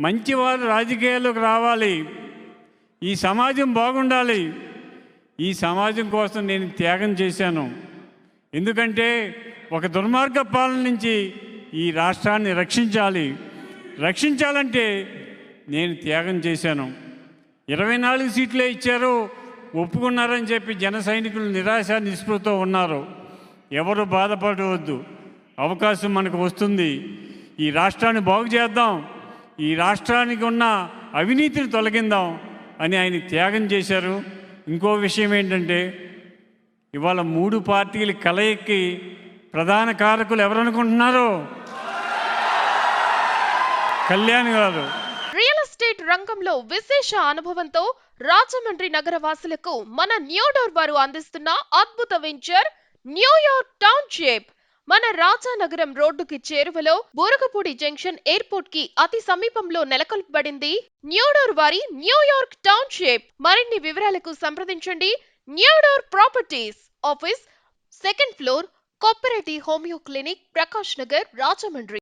మంచివారు రాజకీయాల్లోకి రావాలి. ఈ సమాజం బాగుండాలి. ఈ సమాజం కోసం నేను త్యాగం చేశాను. ఎందుకంటే ఒక దుర్మార్గ పాలన నుంచి ఈ రాష్ట్రాన్ని రక్షించాలి. రక్షించాలంటే నేను త్యాగం చేశాను. ఇరవై నాలుగు సీట్లే ఇచ్చారు. ఒప్పుకున్నారని చెప్పి జన సైనికులు నిరాశ నిస్పృహతో ఉన్నారు. ఎవరు బాధపడవద్దు. అవకాశం మనకు వస్తుంది. ఈ రాష్ట్రాన్ని బాగు చేద్దాం. ఈ రాష్ట్రానికి ఉన్న అవినీతిని తొలగిందాం అని ఆయన త్యాగం చేశారు. ఇంకో విషయం ఏంటంటే ఇవాళ మూడు పార్టీలు కలయికి ప్రధాన కారకులు ఎవరనుకుంటున్నారో? కళ్యాణ్ గారు. రియల్ ఎస్టేట్ రంగంలో విశేష అనుభవంతో రాజమండ్రి నగర వాసులకు మన న్యూడోర్ వారు అందిస్తున్న అద్భుత వెంచర్ న్యూయార్క్ టౌన్షిప్. మన రాజానగరం రోడ్డుకి చేరువలో బూరగపూడి జంక్షన్ ఎయిర్పోర్ట్కి అతి సమీపంలో నెలకొల్పబడింది న్యూడోర్ వారి న్యూయార్క్ టౌన్షిప్. మరిన్ని వివరాలకు సంప్రదించండి. New door properties office second floor cooperative homeo clinic Prakash Nagar Rajahmundry.